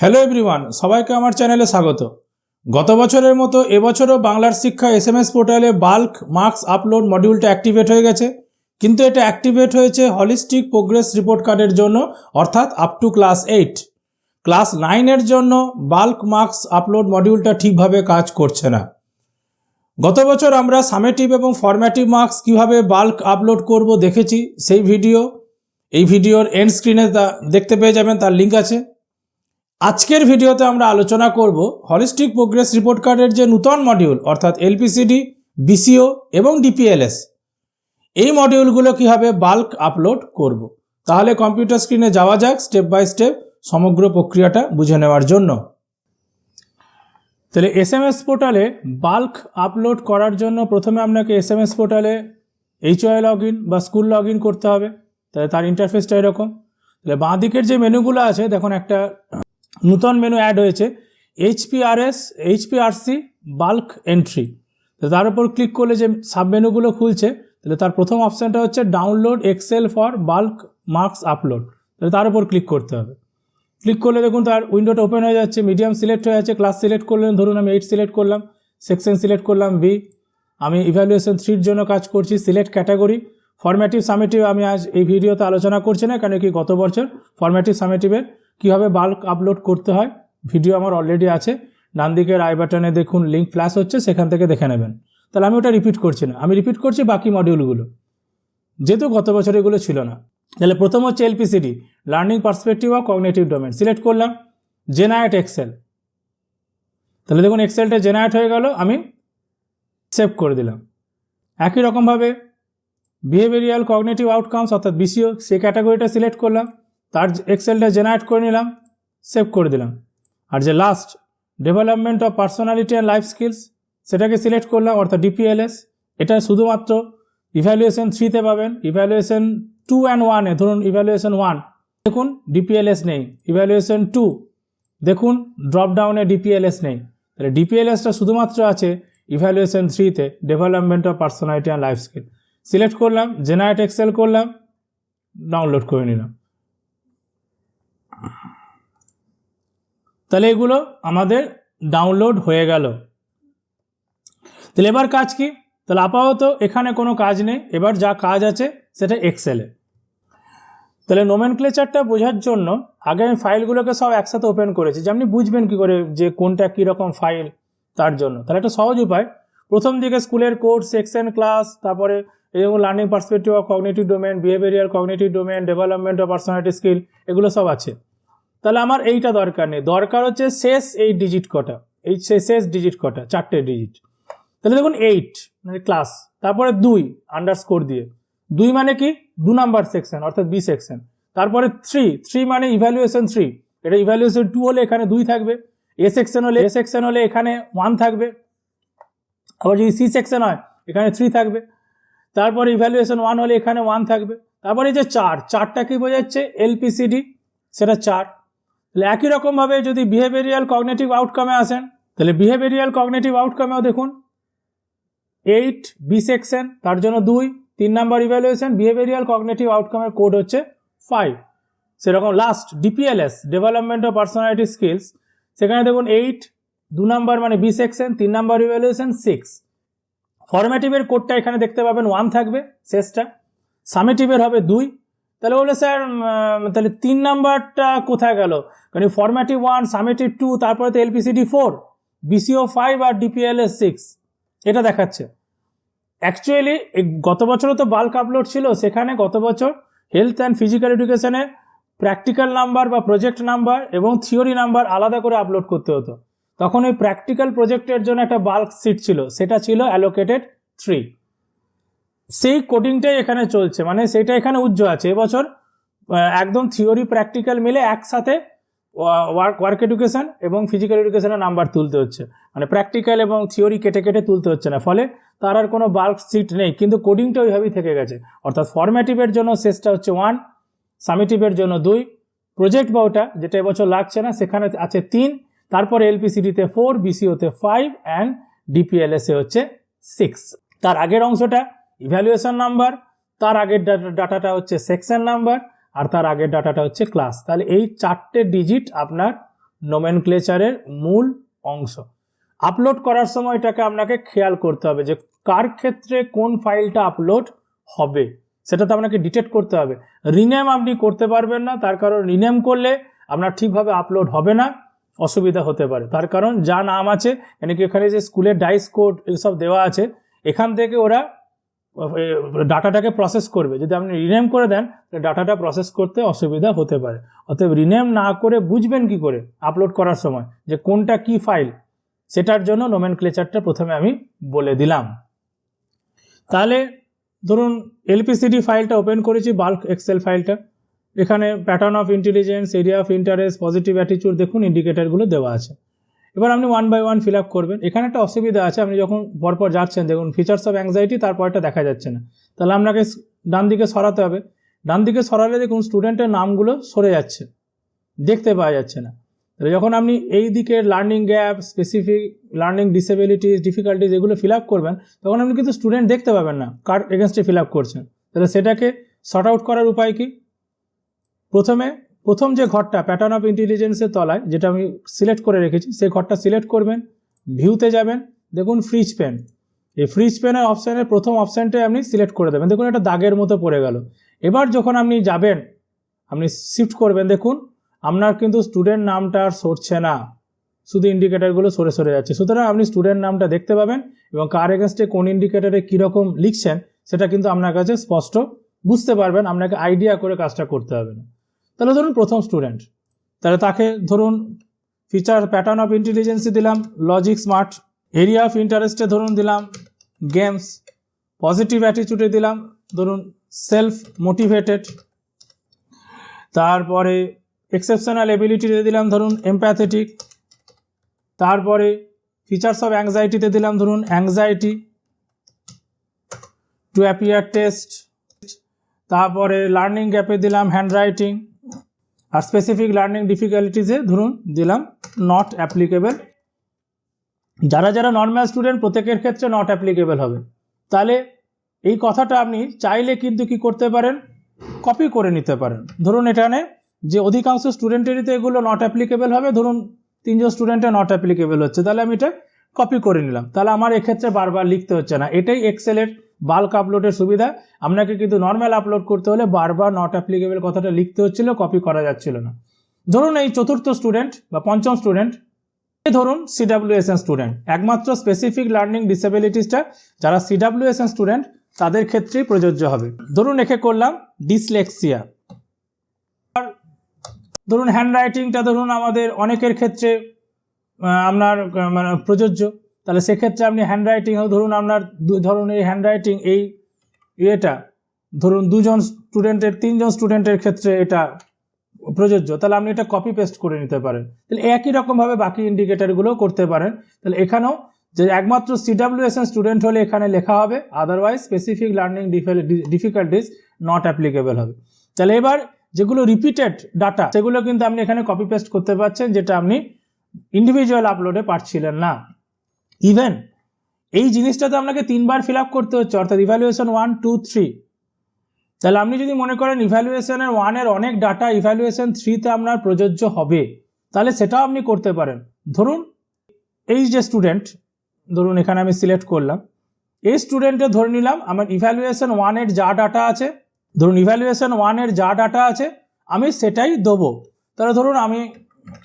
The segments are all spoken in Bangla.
হ্যালো এভরিওয়ান সবাইকে আমার চ্যানেলে স্বাগত। গত বছরের মতো এবছরও বাংলার শিক্ষা এস এম এস পোর্টালে বাল্ক মার্কস আপলোড মডিউলটা অ্যাক্টিভেট হয়ে গেছে। কিন্তু এটা অ্যাক্টিভেট হয়েছে হলিস্টিক প্রোগ্রেস রিপোর্ট কার্ডের জন্য, অর্থাৎ up to class eight class নাইনের জন্য বাল্ক মার্কস আপলোড মডিউলটা ঠিকভাবে কাজ করছে না। গত বছর আমরা সামেটিভ এবং ফরম্যাটিভ মার্কস কীভাবে বাল্ক আপলোড করব দেখেছি সেই ভিডিও এই ভিডিওর এন্ড স্ক্রিনে তা দেখতে পেয়ে যাবেন, তার লিঙ্ক আছে। আজকের ভিডিওতে আমরা আলোচনা করব হলিস্টিক প্রোগ্রেস রিপোর্ট কার্ডের যে নূতন মডিউল অর্থাৎ এলপিসিডি বিসিও এবং ডিপিএলএস এই মডিউলগুলো কীভাবে বাল্ক আপলোড করব। তাহলে কম্পিউটার স্ক্রিনে যাওয়া যাক স্টেপ বাই স্টেপ সমগ্র প্রক্রিয়াটা বুঝে নেওয়ার জন্য। তাহলে এস এম এস পোর্টালে বাল্ক আপলোড করার জন্য প্রথমে আপনাকে এস এম এস পোর্টালে এইচওআই লগ ইন বা স্কুল লগ ইন করতে হবে। তাহলে তার ইন্টারফেসটা এরকম। তাহলে বাঁ দিকের যে মেনুগুলো আছে, দেখুন একটা নূতন মেনু অ্যাড হয়েছে এইচপিআরএস এইচপিআরসি বাল্ক এন্ট্রি তো তার উপর ক্লিক করলে যে সাব মেনুগুলো খুলছে, তাহলে তার প্রথম অপশানটা হচ্ছে download excel for bulk marks upload তাহলে তার উপর ক্লিক করতে হবে। ক্লিক করলে দেখুন তার উইন্ডোটা ওপেন হয়ে যাচ্ছে মিডিয়াম সিলেক্ট হয়ে যাচ্ছে ক্লাস সিলেক্ট করলেন, ধরুন আমি এইট সিলেক্ট করলাম সেকশন সিলেক্ট করলাম বি আমি ইভ্যালুয়েশন থ্রির জন্য কাজ করছি সিলেক্ট ক্যাটাগরি ফরম্যাটিভ সামেটিভ আমি আজ এই ভিডিওতে আলোচনা করছি না, কেন কি গত বছর ফরম্যাটিভ সামেটিভের কীভাবে বাল্ক আপলোড করতে হয়? ভিডিও আমার অলরেডি আছে। ডান দিকের আই বাটনে দেখুন লিঙ্ক ফ্ল্যাশ হচ্ছে, সেখান থেকে দেখে নেবেন। তাহলে আমি ওটা রিপিট করছি না। আমি রিপিট করছি বাকি মডিউলগুলো যেহেতু গত বছর এগুলো ছিল না। তাহলে প্রথম হচ্ছে LPCD learning perspective of cognitive domain select করলাম জেনারেট এক্সেল তাহলে দেখুন এক্সেলটা জেনারেট হয়ে গেল, আমি সেভ করে দিলাম। একই রকমভাবে বিহেভিয়ারিয়াল কগনেটিভ আউটকামস অর্থাৎ বিসিও সে ক্যাটাগরিটা সিলেক্ট করলাম। তার এক্সেলটা জেনারেট করে নিলাম সেভ করে দিলাম। আর যে last development of personality and life skills সেটাকে সিলেক্ট করলাম, অর্থাৎ ডিপিএলএস এটা শুধুমাত্র ইভ্যালুয়েশন থ্রিতে পাবেন। ইভ্যালুয়েশন টু অ্যান্ড ওয়ানে ধরুন ইভ্যালুয়েশন ওয়ান দেখুন ডিপিএলএস নেই। ইভ্যালুয়েশন টু দেখুন ড্রপ ডাউনে ডিপিএলএস নেই। তাহলে ডিপিএলএসটা শুধুমাত্র আছে ইভ্যালুয়েশন থ্রিতে development of personality and life skill select করলাম জেনারেট এক্সেল করলাম ডাউনলোড করে নিলাম। তাহলে এগুলো আমাদের ডাউনলোড হয়ে গেল। তাহলে এবার কাজ কি? তাহলে আপাতত এখানে কোনো কাজ নেই। এবার যা কাজ আছে সেটা এক্সেলে তাহলে নোমেন ক্লেচারটা বোঝার জন্য আগে আমি ফাইলগুলোকে সব একসাথে ওপেন করেছি। যে আপনি বুঝবেন কী করে যে কোনটা কীরকম ফাইল তার জন্য। তাহলে একটা সহজ উপায়। প্রথম দিকে স্কুলের কোর্স সেকশন ক্লাস তারপরে এরকম learning perspective of cognitive domain behavioural cognitive domain development of personality skill এগুলো সব আছে। তাহলে আমার এইটা দরকার নেই। দরকার হচ্ছে শেষ এই ডিজিট কটা। এই শেষ ডিজিট কটা, চারটে ডিজিট তাহলে দেখুন এইট মানে ক্লাস তারপরে দুই আন্ডার স্কোর দিয়ে। দুই মানে কি? দু নাম্বার সেকশন অর্থাৎ বি সেকশন তারপরে থ্রি থ্রি মানে ইভ্যালুয়েশন থ্রি এটা ইভ্যালুয়েশন টু হলে এখানে দুই থাকবে। এ সেকশন হলে এ সেকশন হলে এখানে ওয়ান থাকবে। আবার যদি সি সেকশন হয়, এখানে থ্রি থাকবে। তারপরে ইভ্যালুয়েশন ওয়ান হলে এখানে ওয়ান থাকবে। তারপরে এই যে চার, চারটা কি বোঝাচ্ছে? এলপিসিডি সেটা চার। তাহলে একই রকমভাবে যদি বিহেভিয়ারিয়াল কগনেটিভ আউটকামে আসেন, তাহলে বিহেভিয়ারিয়াল কগনেটিভ আউটকামেও দেখুন। এইট বি সেকশন তার জন্য দুই। তিন নাম্বার ইভ্যালুয়েশন বিহেভিয়ারিয়াল কগনেটিভ আউটকামের কোড হচ্ছে ফাইভ সেরকম last DPLS development of personality skills সেখানে দেখুন এইট দু নাম্বার মানে বি সেকশন তিন নাম্বার ইভ্যালুয়েশন সিক্স ফরম্যাটিভের কোডটা এখানে দেখতে পাবেন ওয়ান থাকবে, শেষটা। সামেটিভের হবে দুই। তাহলে বলে স্যার তাহলে তিন নাম্বারটা কোথায় গেল? কারণ ফরম্যাটিভ ওয়ান সামেটিভ টু তারপরে তো এলপিসিডি ফোর বিসিও ফাইভ আর ডিপিএলএস সিক্স এটা দেখাচ্ছে। অ্যাকচুয়ালি গত বছরও তো বাল্ক আপলোড ছিল, সেখানে গত বছর হেলথ অ্যান্ড ফিজিক্যাল এডুকেশনে প্র্যাকটিক্যাল নাম্বার বা প্রজেক্ট নাম্বার এবং থিওরি নাম্বার আলাদা করে আপলোড করতে হতো। তখন ওই প্র্যাকটিক্যাল প্রজেক্টের জন্য একটা বাল্ক সিট ছিল, সেটা ছিল অ্যালোকেটেড থ্রি সেই কোডিংটাই এখানে চলছে মানে সেটা এখানে উজ্জ্ব আছে। এবছর একদম থিওরি প্র্যাকটিক্যাল মিলে একসাথে ওয়ার্ক ওয়ার্ক এডুকেশন এবং ফিজিক্যাল এডুকেশনের নাম্বার তুলতে হচ্ছে। মানে প্র্যাকটিক্যাল এবং থিওরি কেটে কেটে তুলতে হচ্ছে না, ফলে তার আর কোনো বাল্ক সিট নেই, কিন্তু কোডিংটা ওইভাবেই থেকে গেছে। অর্থাৎ ফরম্যাটিভের জন্য শেষটা হচ্ছে ওয়ান সামিটিভের জন্য দুই। প্রজেক্ট বা ওটা, যেটা এবছর লাগছে না, সেখানে আছে তিন। তারপরে এলপিসিডিতে ফোর বিসিওতে ফাইভ অ্যান্ড ডিপিএলএসে হচ্ছে সিক্স তার আগের অংশটা ইভ্যালুয়েশন নাম্বার তার আগের ডাটাটা হচ্ছে সেকশন নাম্বার আর তার আগের ডাটাটা হচ্ছে ক্লাস তাহলে এই চারটে ডিজিট আপনার নোমেনক্লেচারের মূল অংশ। আপলোড করার সময় এটাকে আপনাকে খেয়াল করতে হবে যে কার ক্ষেত্রে কোন ফাইলটা আপলোড হবে। সেটা তো আপনাকে ডিটেক্ট করতে হবে। রিনেম আপনি করতে পারবেন না, তার কারণ রিনেম করলে আপনার ঠিকভাবে আপলোড হবে না। অসুবিধা হতে পারে। তার কারণ যা নাম আছে মানে কি এখানে যে স্কুলের ডাইস কোড এসব দেওয়া আছে, এখান থেকে ওরা ডাটাটাকে প্রসেস করবে। যদি আপনি রিনেম করে দেন ডাটাটা প্রসেস করতে অসুবিধা হতে পারে। অতএব রিনেম না করে বুঝবেন কি করে আপলোড করার সময়, যে কোনটা কি ফাইল সেটার জন্য নোমেন ক্লেচারটা প্রথমে আমি বলে দিলাম। তাহলে ধরুন এলপিসিডি ফাইলটা ওপেন করেছি বাল্ক এক্সেল ফাইলটা এখানে pattern of intelligence area of interest positive অ্যাটিচিউড দেখুন ইন্ডিকেটারগুলো দেওয়া আছে। এবার আপনি one by one fill up করবেন। এখানে একটা অসুবিধা আছে, আপনি যখন পরপর যাচ্ছেন, দেখুন ফিচার্স অফ অ্যাংজাইটি তারপরটা দেখা যাচ্ছে না। তাহলে আপনাকে ডান দিকে সরাতে হবে। ডান দিকে সরালে দেখুন স্টুডেন্টের নামগুলো সরে যাচ্ছে। দেখতে পাওয়া যাচ্ছে না। তাহলে যখন আপনি এই দিকের learning gap specific learning disabilities difficulties এগুলো ফিল আপ করবেন, তখন আপনি কিন্তু স্টুডেন্ট দেখতে পাবেন না, কার এগেনস্টে ফিল আপ করছেন। তাহলে সেটাকে শর্ট আউট করার উপায় কি? প্রথমে প্রথম যে ঘরটা প্যাটার্ন অফ ইন্টেলিজেন্সের তলায়, যেটা আমি সিলেক্ট করে রেখেছি, সেই ঘরটা সিলেক্ট করবেন ভিউতে যাবেন, দেখুন ফ্রিজ পেন এই ফ্রিজ পেনের অপশানের প্রথম অপশানটাই আপনি সিলেক্ট করে দেবেন। দেখুন একটা দাগের মতো পড়ে গেল। এবার যখন আপনি যাবেন, আপনি শিফট করবেন, দেখুন, আপনার কিন্তু স্টুডেন্ট নামটা আর সরছে না। শুধু ইন্ডিকেটারগুলো সরে সরে যাচ্ছে। সুতরাং আপনি স্টুডেন্ট নামটা দেখতে পাবেন এবং কার এগেনস্টে কোন ইন্ডিকেটারে কীরকম লিখছেন, সেটা কিন্তু আপনার কাছে স্পষ্ট বুঝতে পারবেন, আপনাকে আইডিয়া করে কাজটা করতে হবে না। তাহলে ধরুন প্রথম স্টুডেন্ট তাহলে তাকে ধরুন ফিচার প্যাটার্ন অফ ইন্টেলিজেন্সি দিলাম লজিক স্মার্ট এরিয়া অফ ইন্টারেস্টে ধরুন দিলাম গেমস পজিটিভ অ্যাটিচিউডে দিলাম, ধরুন সেলফ মোটিভেটেড তারপরে এক্সেপশনাল এবিলিটিতে দিলাম, ধরুন এমপ্যাথেটিক তারপরে ফিচার্স অফ অ্যাংজাইটিতে দিলাম, ধরুন অ্যাংজাইটি টু অ্যাপিয়ার টেস্ট তারপরে লার্নিং গ্যাপে দিলাম হ্যান্ড রাইটিং আর স্পেসিফিক লার্নিং ডিফিকাল্টিসে ধরুন, দিলাম নট অ্যাপ্লিকেবল যারা যারা নর্মাল স্টুডেন্ট প্রত্যেকের ক্ষেত্রে নট অ্যাপ্লিকেবল হবে। তাহলে এই কথাটা আপনি চাইলে কিন্তু কি করতে পারেন? কপি করে নিতে পারেন। ধরুন এখানে যে অধিকাংশ স্টুডেন্টেরই তো এগুলো নট অ্যাপ্লিকেবল হবে, ধরুন তিনজন স্টুডেন্টে নট অ্যাপ্লিকেবল হচ্ছে। তাহলে আমি এটা কপি করে নিলাম। তাহলে আমার এক্ষেত্রে বারবার লিখতে হচ্ছে না। এটাই এক্সেলের বাল্ক আপলোডের সুবিধা। আপনাকে কিন্তু নর্মাল আপলোড করতে হলে বারবার নট অ্যাপ্লিকেবল কথাটা লিখতে হচ্ছিল কপি করা যাচ্ছিল না। ধরুন এই চতুর্থ স্টুডেন্ট বা পঞ্চম স্টুডেন্ট ধরুন সিডাব্লিউএসএন স্টুডেন্ট একমাত্র স্পেসিফিক লার্নিং ডিসেবিলিটিসটা যারা সিডাব্লিউএসএন স্টুডেন্ট তাদের ক্ষেত্রেই প্রযোজ্য হবে। ধরুন একে করলাম ডিসলেক্সিয়া ধরুন হ্যান্ড রাইটিংটা ধরুন আমাদের অনেকের ক্ষেত্রে আপনার মানে প্রযোজ্য। তাহলে সেক্ষেত্রে আপনি হ্যান্ড রাইটিং ধরুন আপনার ধরুন এই হ্যান্ড রাইটিং এই ইয়েটা, ধরুন দুজন স্টুডেন্টের তিনজন স্টুডেন্টের ক্ষেত্রে এটা প্রযোজ্য। তাহলে আপনি এটা কপি পেস্ট করে নিতে পারেন। তাহলে একই রকমভাবে বাকি ইন্ডিকেটারগুলো করতে পারেন। তাহলে এখানেও যে একমাত্র সিডাব্লিউএসএন স্টুডেন্ট হলে এখানে লেখা হবে otherwise specific learning difficulties not applicable হবে। তাহলে এবার যেগুলো রিপিটেড ডাটা সেগুলো কিন্তু আপনি এখানে কপি পেস্ট করতে পারছেন, যেটা আপনি ইন্ডিভিজুয়াল আপলোডে পারছিলেন না। ইভেন এই জিনিসটাতে আপনাকে তিনবার ফিল আপ করতে হচ্ছে, অর্থাৎ ইভ্যালুয়েশন ওয়ান টু থ্রি তাহলে আপনি যদি মনে করেন ইভ্যালুয়েশনের ওয়ানের অনেক ডাটা ইভ্যালুয়েশন থ্রিতে আপনার প্রযোজ্য হবে, তাহলে সেটাও আপনি করতে পারেন। ধরুন, এই যে স্টুডেন্ট ধরুন এখানে আমি সিলেক্ট করলাম, এই স্টুডেন্টে ধরে নিলাম আমার ইভ্যালুয়েশন ওয়ানের যা ডাটা আছে, ধরুন ইভ্যালুয়েশন ওয়ানের যা ডাটা আছে, আমি সেটাই দেবো। তাহলে ধরুন আমি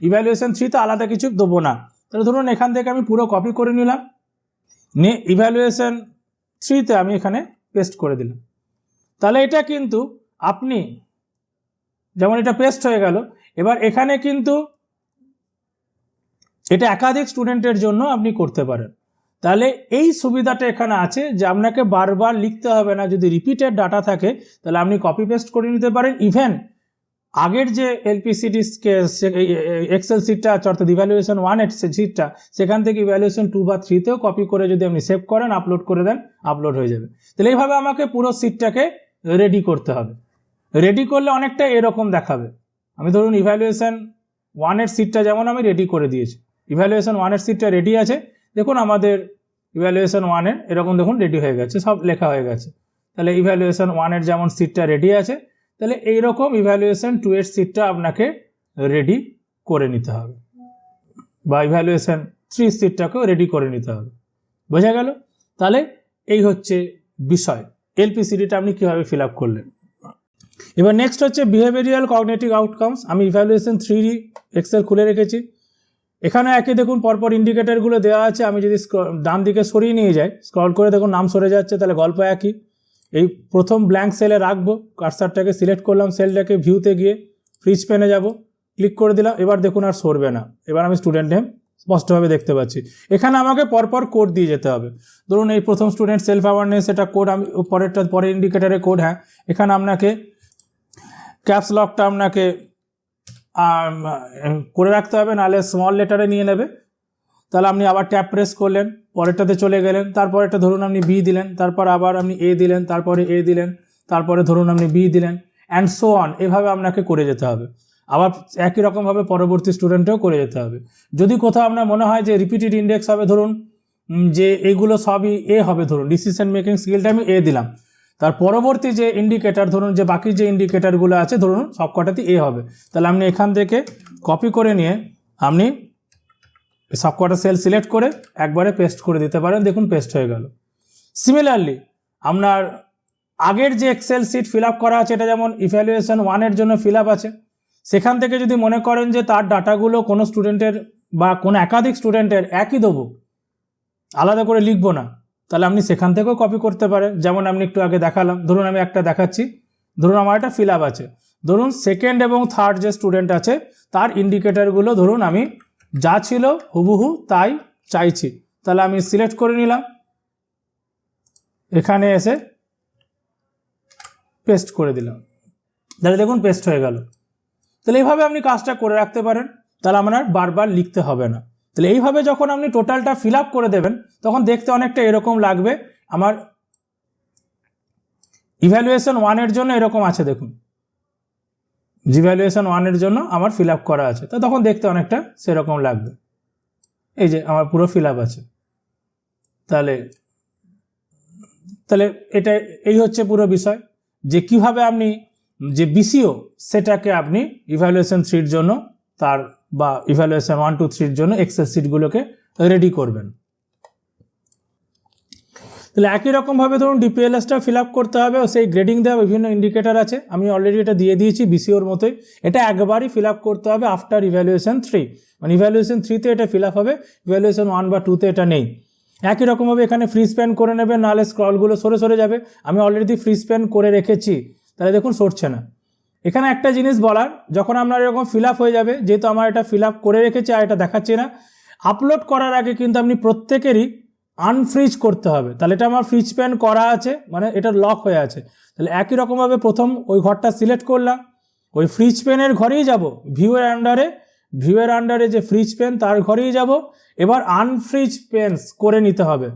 ইভ্যালুয়েশন থ্রিতে আলাদা কিছু দেবো না। তাহলে ধরুন এখান থেকে আমি পুরো কপি করে নিলাম, নিয়ে ইভ্যালুয়েশন থ্রিতে আমি এখানে পেস্ট করে দিলাম। তাহলে এটা কিন্তু আপনি, যেমন এটা পেস্ট হয়ে গেল, এবার এখানে কিন্তু এটা একাধিক স্টুডেন্টের জন্য আপনি করতে পারেন। তাহলে এই সুবিধাটা এখানে আছে যে আপনাকে বারবার লিখতে হবে না, যদি রিপিটেড ডাটা থাকে, তাহলে আপনি কপি পেস্ট করে নিতে পারেন। ইভেন আগের যে এলপিসিডি এক্সেল সিটটা আছে, অর্থাৎ ইভ্যালুয়েশন ওয়ান সিটটা সেখান থেকে ইভ্যালুয়েশন টু বা থ্রিতেও কপি করে যদি আপনি সেভ করেন আপলোড করে দেন আপলোড হয়ে যাবে। তাহলে এইভাবে আমাকে পুরো সিটটাকে রেডি করতে হবে। রেডি করলে অনেকটা এরকম দেখাবে। আমি ধরুন ইভ্যালুয়েশন ওয়ানের সিটটা যেমন আমি রেডি করে দিয়েছি। ইভ্যালুয়েশন ওয়ানের সিটটা রেডি আছে। দেখুন আমাদের ইভ্যালুয়েশন ওয়ানের এরকম দেখুন রেডি হয়ে গেছে, সব লেখা হয়ে গেছে। তাহলে ইভ্যালুয়েশন ওয়ানের যেমন সিটটা রেডি আছে তাহলে এইরকম ইভ্যালুয়েশন টু এর সিটটা আপনাকে রেডি করে নিতে হবে। বা ইভ্যালুয়েশন থ্রি সিটটাকেও রেডি করে নিতে হবে। বোঝা গেল? তাহলে এই হচ্ছে বিষয়। এলপিসিডিটা আপনি কীভাবে ফিল আপ করলেন? এবার নেক্সট হচ্ছে বিহেভিয়ারাল কগনেটিভ আউটকামস আমি ইভ্যালুয়েশন থ্রি এক্সেল খুলে রেখেছি। এখানে একই দেখুন, পরপর ইন্ডিকেটারগুলো দেওয়া আছে। আমি যদি ডান দিকে সরিয়ে নিয়ে যাই স্ক্রল করে দেখুন, নাম সরে যাচ্ছে, তাহলে গল্প একই। এই প্রথম ব্ল্যাঙ্ক সেলে রাখব কার্সারটাকে সিলেক্ট করলাম সেলটাকে ভিউতে গিয়ে ফ্রিজ পেনে যাব ক্লিক করে দিলাম, এবার দেখুন আর সরবে না। এবার আমি স্টুডেন্ট নেম স্পষ্টভাবে দেখতে পাচ্ছি। এখানে আমাকে পরপর কোড দিয়ে যেতে হবে। ধরুন এই প্রথম স্টুডেন্ট সেলফ অ্যাওয়ারনেস এটা কোড আমি পরেরটা, পরের ইন্ডিকেটারে কোড হ্যাঁ এখানে আপনাকে ক্যাপস লকটা আপনাকে করে রাখতে হবে, নাহলে স্মল লেটারে নিয়ে নেবে। তাহলে আপনি আবার ট্যাপ প্রেস করলেন। পরেরটাতে চলে গেলেন, তারপরেরটা ধরুন আপনি বি দিলেন, তারপর আবার আপনি এ দিলেন, তারপরে এ দিলেন, তারপরে ধরুন আপনি বি দিলেন অ্যান্ড সো অন এভাবে আপনাকে করে যেতে হবে। আবার একই রকমভাবে পরবর্তী স্টুডেন্টেও করে যেতে হবে। যদি কোথাও আপনার মনে হয় যে রিপিটেড ইন্ডেক্স হবে ধরুন যে এগুলো সবই এ হবে ধরুন ডিসিশন মেকিং স্কিলটা আমি এ দিলাম। তার পরবর্তী যে ইন্ডিকেটার ধরুন যে বাকি যে ইন্ডিকেটারগুলো আছে, ধরুন সবকটাতে এ হবে। তাহলে আপনি এখান থেকে কপি করে নিয়ে আপনি সবকটা সেল সিলেক্ট করে একবারে পেস্ট করে দিতে পারেন। দেখুন পেস্ট হয়ে গেল। সিমিলারলি আপনার আগের যে এক্সেল সিট ফিল করা আছে, এটা যেমন ইভ্যালুয়েশন ওয়ানের জন্য ফিল আছে, সেখান থেকে যদি মনে করেন যে তার ডাটাগুলো কোনো স্টুডেন্টের বা কোনো একাধিক স্টুডেন্টের একই দেবো, আলাদা করে লিখব না, তাহলে আপনি সেখান থেকেও কপি করতে পারেন। যেমন আমি একটু আগে দেখালাম, ধরুন আমি একটা দেখাচ্ছি, ধরুন আমার একটা ফিল আছে। ধরুন সেকেন্ড এবং থার্ড যে স্টুডেন্ট আছে, তার ইন্ডিকেটারগুলো ধরুন আমি যা ছিল হুবহু তাই চাইছি। তাহলে আমি সিলেক্ট করে নিলাম। এখানে এসে পেস্ট করে দিলাম। তাহলে দেখুন পেস্ট হয়ে গেল। তাহলে এইভাবে আপনি কাজটা করে রাখতে পারেন। তাহলে আপনার বারবার লিখতে হবে না। তাহলে এইভাবে যখন আপনি টোটালটা ফিল করে দেবেন, তখন দেখতে অনেকটা এরকম লাগবে। আমার ইভ্যালুয়েশন ওয়ানের জন্য এরকম আছে, দেখুন। ইভ্যালুয়েশন ওয়ানের জন্য আমার ফিল আপ করা আছে। তো তখন দেখতে অনেকটা সেরকম লাগবে। এই যে, আমার পুরো ফিল আপ আছে। তাহলে তাহলে এটা, এই হচ্ছে পুরো বিষয়। যে কীভাবে আপনি, যে বিসিও সেটাকে আপনি ইভ্যালুয়েশন থ্রির জন্য তার বা ইভ্যালুয়েশন ওয়ান টু থ্রির জন্য এক্সেল সিটগুলোকে রেডি করবেন। তাহলে একই রকমভাবে ধরুন ডিপিএলএসটা ফিল আপ করতে হবে ও সেই গ্রেডিং দেওয়া বিভিন্ন ইন্ডিকেটার আছে। আমি অলরেডি এটা দিয়ে দিয়েছি বিসিওর মতোই। এটা একবারই ফিল আপ করতে হবে আফটার ইভ্যালুয়েশন থ্রি মানে ইভ্যালুয়েশন থ্রিতে এটা ফিল আপ হবে ইভ্যালুয়েশন ওয়ান বা টুতে এটা নেই। একই রকমভাবে এখানে ফ্রি স্প্যান করে নেবেন, নাহলে স্ক্রলগুলো সরে সরে যাবে। আমি অলরেডি ফ্রি স্প্যান করে রেখেছি, তাহলে দেখুন সরছে না। এখানে একটা জিনিস বলার, যখন আপনার এরকম ফিল হয়ে যাবে, যেহেতু আমার এটা ফিল করে রেখেছি আর এটা দেখাচ্ছি না আপলোড করার আগে কিন্তু আপনি প্রত্যেকেরই আনফ্রিজ করতে হবে। তাহলে এটা আমার ফ্রিজ প্যান করা আছে মানে এটা লক হয়ে আছে। তাহলে একই রকমভাবে প্রথম ওই ঘরটা সিলেক্ট করলাম। ওই ফ্রিজ পেনের ঘরেই যাব। ভিউয়ের আন্ডারে ভিউয়ের আন্ডারে যে ফ্রিজ পেন তার ঘরেই যাব। এবার আনফ্রিজ পেন্স করে নিতে হবে।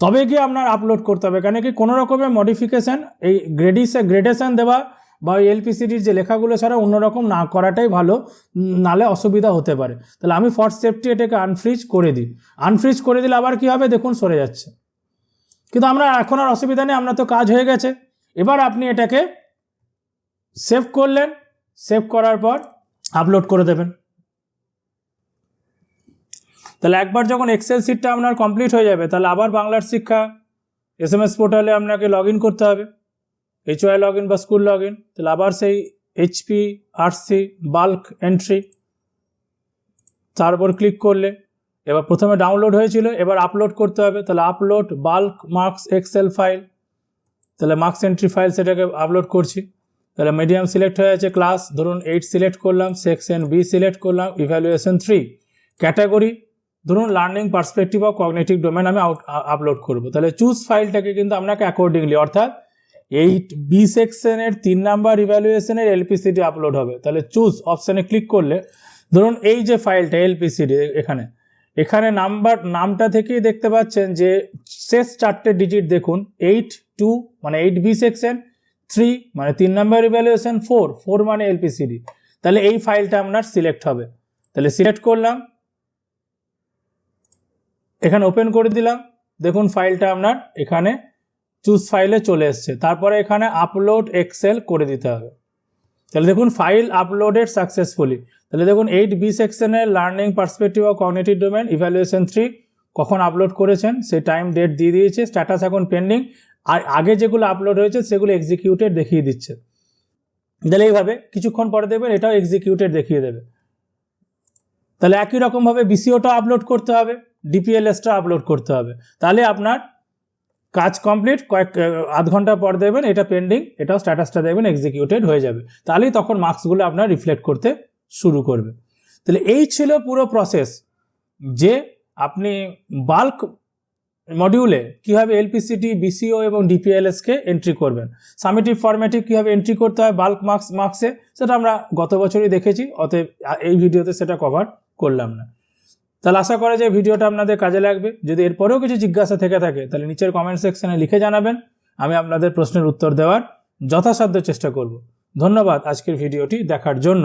তবে গিয়ে আপনার আপলোড করতে হবে। কেন কি কোনো রকমের মডিফিকেশান এই গ্রেডিসে গ্রেডেশান দেওয়া বা এলপিসিডির যে লেখাগুলো ছাড়া অন্যরকম না করাটাই ভালো নালে অসুবিধা হতে পারে। তাহলে আমি ফর সেফটি এটাকে আনফ্রিজ করে দিই। আনফ্রিজ করে দিলে আবার কি হবে? দেখুন, সরে যাচ্ছে। কিন্তু আমরা এখন আর অসুবিধা নেই আপনার তো কাজ হয়ে গেছে। এবার আপনি এটাকে সেভ করলেন। সেভ করার পর আপলোড করে দেবেন। তাহলে একবার যখন এক্সেল সিটটা আপনার কমপ্লিট হয়ে যাবে, তাহলে আবার বাংলার শিক্ষা এস এম এস পোর্টালে আপনাকে লগ করতে হবে। এইচ ওয়াই লগ ইন বা স্কুল লগ ইন তাহলে আবার সেই এইচপি আরসি বাল্ক এন্ট্রি তার উপর ক্লিক করলে, এবার প্রথমে ডাউনলোড হয়েছিল, এবার আপলোড করতে হবে, তাহলে upload bulk marks excel file তাহলে মার্কস এন্ট্রি ফাইল সেটাকে আপলোড করছি, তাহলে মিডিয়াম সিলেক্ট হয়ে আছে ক্লাস ধরুন এইট সিলেক্ট করলাম সেকশন বি সিলেক্ট করলাম ইভ্যালুয়েশন থ্রি ক্যাটাগরি ধরুন learning perspective of cognitive domain আমি আপলোড করব, তাহলে চুজ ফাইলটাকে কিন্তু আপনাকে অ্যাকর্ডিংলি অর্থাৎ এইট বি সেকশনের তিন নাম্বার ইভ্যালুয়েশনের এলপিসিডি আপলোড হবে। তাহলে চুজ অপশানে ক্লিক করলে, ধরুন এই যে ফাইলটা এলপিসিডি এখানে এখানে নাম্বার, নামটা থেকেই দেখতে পাচ্ছেন যে শেষ চারটে ডিজিট দেখুন এইট টু মানে এইট বি সেকশন থ্রি মানে তিন নাম্বার ইভ্যালুয়েশন ফোর ফোর মানে এলপিসিডি তাহলে এই ফাইলটা আপনার সিলেক্ট হবে। তাহলে সিলেক্ট করলাম, এখানে ওপেন করে দিলাম, দেখুন ফাইলটা আপনার এখানে চুজ ফাইলে চলে এসছে। তারপরে এখানে আপলোড এক্সেল করে দিতে হবে। তাহলে দেখুন ফাইল আপলোডেড সাকসেসফুলি তাহলে দেখুন এইট বি সেকশনের learning perspective of cognitive domain evaluation three কখন আপলোড করেছেন, সে টাইম ডেট দিয়ে দিয়েছে স্ট্যাটাস এখন পেন্ডিং আর আগে যেগুলো আপলোড হয়েছে, সেগুলো এক্সিকিউটেড দেখিয়ে দিচ্ছে। তাহলে এইভাবে কিছুক্ষণ পরে দেবেন এটাও এক্সিকিউটেড দেখিয়ে দেবে। তাহলে একই রকমভাবে বিসিওটা আপলোড করতে হবে ডিপিএলএসটা আপলোড করতে হবে। তাহলে আপনার কাজ কমপ্লিট, কয়েক আধ ঘণ্টা পর দেবেন, এটা পেন্ডিং, এটাও স্ট্যাটাসটা দেবেন, এক্সিকিউটেড হয়ে যাবে। তাহলেই তখন মার্কসগুলো আপনার রিফ্লেক্ট করতে শুরু করবে। তাহলে এই ছিল পুরো প্রসেস যে আপনি বাল্ক মডিউলে কীভাবে এলপিসিটি, বিসিও এবং ডিপিএলএসকে এন্ট্রি করবেন। সামেটিভ ফরম্যাটে কীভাবে এন্ট্রি করতে হয়, বাল্ক মার্কস, মার্কসে, সেটা আমরা গত বছরই দেখেছি, অতএব এই ভিডিওতে সেটা কভার করলাম না। তাহলে আশা করা যায় ভিডিওটা আপনাদের কাজে লাগবে। যদি এরপরেও কিছু জিজ্ঞাসা থেকে থাকে, তাহলে নিচের কমেন্ট সেকশনে লিখে জানাবেন। আমি আপনাদের প্রশ্নের উত্তর দেওয়ার যথাসাধ্য চেষ্টা করব। ধন্যবাদ আজকের ভিডিওটি দেখার জন্য।